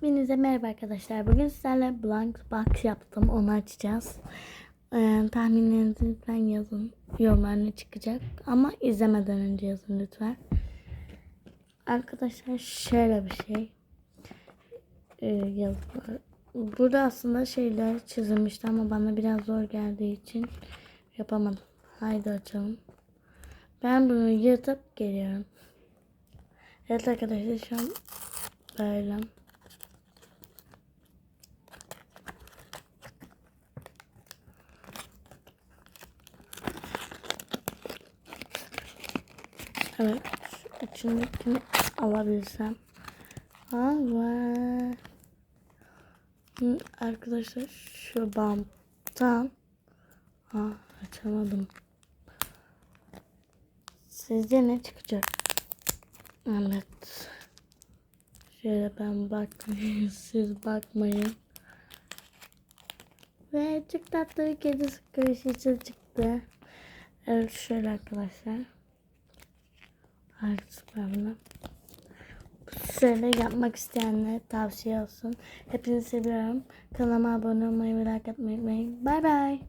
Hepinize merhaba arkadaşlar. Bugün sizlerle blank box yaptım. Onu açacağız. Ee, tahminlerinizi lütfen yazın. Yorumlarına çıkacak. Ama izlemeden önce yazın lütfen. Arkadaşlar şöyle bir şey. Ee, yazılar. Burada aslında şeyler çizilmişti ama bana biraz zor geldiği için yapamadım. Haydi açalım. Ben bunu yırtıp geliyorum. Evet arkadaşlar şu an böyle. Şu içindekini alabilsem. Ama arkadaşlar şu banttan Aa, açamadım. Sizce ne çıkacak? Evet. Şöyle ben bakmayayım. Siz bakmayın. Ve çok tatlı bir kedi sıkışıcı çıktı. Evet şöyle arkadaşlar. Artık ben Şöyle yapmak isteyenlere tavsiye olsun. Hepinizi seviyorum. Kanalıma abone olmayı ve like unutmayın. Bay bay.